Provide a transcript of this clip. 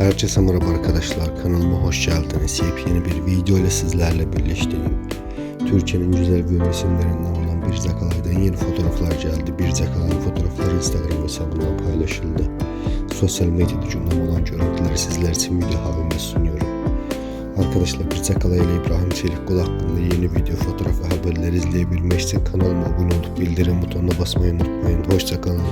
Herkese merhaba arkadaşlar. Kanalıma hoş geldiniz. Yepyeni bir video ile sizlerle birleştiğim Türkiye'nin güzel bölüm isimlerinden olan Bir Zakalay'dan yeni fotoğraflar geldi. Bir Zakalay'ın fotoğrafları Instagram hesabından paylaşıldı. Sosyal medyada gündem olan görüntüleri sizler için video halinde sunuyorum. Arkadaşlar Bir Zakalay ile İbrahim Çelikkol hakkında yeni video, fotoğraf ve haberleri izleyebilmek için kanalıma abone olup bildirim butonuna basmayı unutmayın. Hoşçakalın.